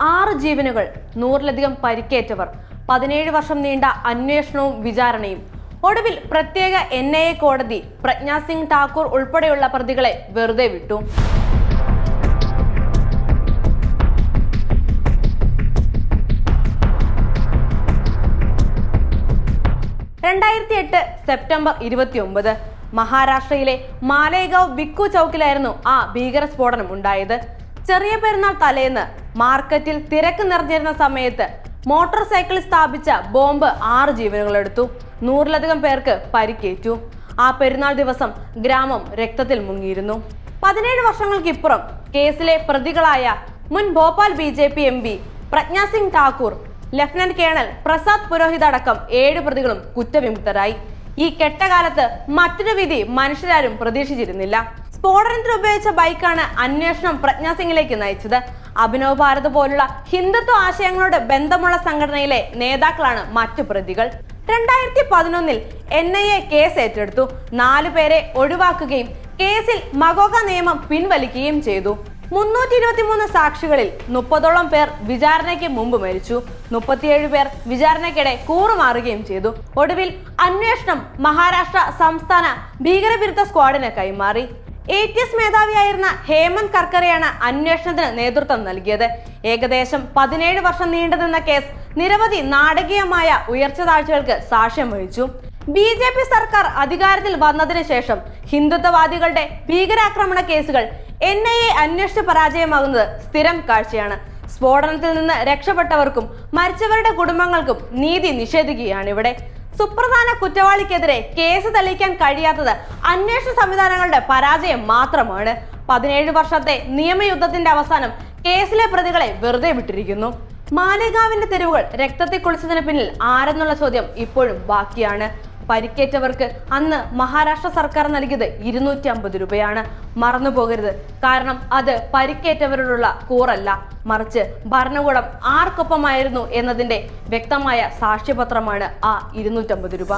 ആറ് ജീവനുകൾ നൂറിലധികം പരിക്കേറ്റവർ പതിനേഴ് വർഷം നീണ്ട അന്വേഷണവും വിചാരണയും. ഒടുവിൽ പ്രത്യേക എൻ ഐ എ കോടതി പ്രജ്ഞാ സിംഗ് ഠാക്കൂർ ഉൾപ്പെടെയുള്ള പ്രതികളെ വെറുതെ വിട്ടു. രണ്ടായിരത്തി എട്ട് സെപ്റ്റംബർ ഇരുപത്തിയൊമ്പത് മഹാരാഷ്ട്രയിലെ മാലേഗാവ് ബിക്കു ചൗക്കിലായിരുന്നു ആ ഭീകര സ്ഫോടനം ഉണ്ടായത്. ചെറിയ പെരുന്നാൾ തലേന്ന് മാർക്കറ്റിൽ തിരക്ക് നിറഞ്ഞിരുന്ന സമയത്ത് മോട്ടോർ സൈക്കിൾ സ്ഥാപിച്ച ബോംബ് ആറ് ജീവനുകളെടുത്തു. നൂറിലധികം പേർക്ക് പരിക്കേറ്റു. ആ പെരുന്നാൾ ദിവസം ഗ്രാമം രക്തത്തിൽ മുങ്ങിയിരുന്നു. പതിനേഴ് വർഷങ്ങൾക്കിപ്പുറം കേസിലെ പ്രതികളായ മുൻ Bhopal B J P M P Pragya Singh Thakur lieutenant colonel Prasad Purohit അടക്കം ഏഴ് പ്രതികളും കുറ്റവിമുക്തരായി. ഈ കെട്ടകാലത്ത് മറ്റൊരു വിധി മനുഷ്യരാരും പ്രതീക്ഷിച്ചിരുന്നില്ല. സ്ഫോടനത്തിന് ഉപയോഗിച്ച ബൈക്കാണ് അന്വേഷണം പ്രജ്ഞാ സിംഗിലേക്ക് നയിച്ചത്. അഭിനവ് ഭാരത് പോലുള്ള ഹിന്ദുത്വ ആശയങ്ങളോട് ബന്ധമുള്ള സംഘടനയിലെ നേതാക്കളാണ് മറ്റു പ്രതികൾ. രണ്ടായിരത്തി പതിനൊന്നിൽ എൻ ഐ എ കേസ് ഏറ്റെടുത്തു. നാലു പേരെ ഒഴിവാക്കുകയും കേസിൽ മഗോക നിയമം പിൻവലിക്കുകയും ചെയ്തു. മുന്നൂറ്റി ഇരുപത്തിമൂന്ന് സാക്ഷികളിൽ മുപ്പതോളം പേർ വിചാരണയ്ക്ക് മുമ്പ് മരിച്ചു. മുപ്പത്തിയേഴ് പേർ വിചാരണയ്ക്കിടെ കൂറുമാറുകയും ചെയ്തു. ഒടുവിൽ അന്വേഷണം മഹാരാഷ്ട്ര സംസ്ഥാന ഭീകരവിരുദ്ധ സ്ക്വാഡിന് കൈമാറി. എ ടി എസ് മേധാവിയായിരുന്ന ഹേമന്ത് കർക്കറെയാണ് അന്വേഷണത്തിന് നേതൃത്വം നൽകിയത്. ഏകദേശം പതിനേഴ് വർഷം നീണ്ടുനിന്ന കേസ് നിരവധി നാടകീയമായ ഉയർച്ച താഴ്ചകൾക്ക് സാക്ഷ്യം വഹിച്ചു. ബി ജെ പി സർക്കാർ അധികാരത്തിൽ വന്നതിന് ശേഷം ഹിന്ദുത്വവാദികളുടെ ഭീകരാക്രമണ കേസുകൾ എൻ ഐ എ അന്വേഷിച്ച് പരാജയമാകുന്നത് സ്ഥിരം കാഴ്ചയാണ്. സ്ഫോടനത്തിൽ നിന്ന് രക്ഷപ്പെട്ടവർക്കും മരിച്ചവരുടെ കുടുംബങ്ങൾക്കും നീതി നിഷേധിക്കുകയാണ് ഇവിടെ സുപ്രധാന കുറ്റവാളിക്കെതിരെ കേസ് തെളിയിക്കാൻ കഴിയാത്തത് അന്വേഷണ സംവിധാനങ്ങളുടെ പരാജയം മാത്രമാണ്. പതിനേഴ് വർഷത്തെ നിയമയുദ്ധത്തിന്റെ അവസാനം കേസിലെ പ്രതികളെ വെറുതെ വിട്ടിരിക്കുന്നു. മാലേഗാവിന്റെ തെരുവുകൾ രക്തത്തിൽ കുളിച്ചതിന് പിന്നിൽ ആരെന്നുള്ള ചോദ്യം ഇപ്പോഴും ബാക്കിയാണ്. പരിക്കേറ്റവർക്ക് അന്ന് മഹാരാഷ്ട്ര സർക്കാർ നൽകിയത് ഇരുന്നൂറ്റി അമ്പത് രൂപയാണ്. മറന്നു പോകരുത്. കാരണം അത് പരിക്കേറ്റവരോടുള്ള കൂറല്ല. മറിച്ച് ഭരണകൂടം ആർക്കൊപ്പമായിരുന്നു എന്നതിന്റെ വ്യക്തമായ സാക്ഷ്യപത്രമാണ് ആ ഇരുന്നൂറ്റമ്പത് രൂപ.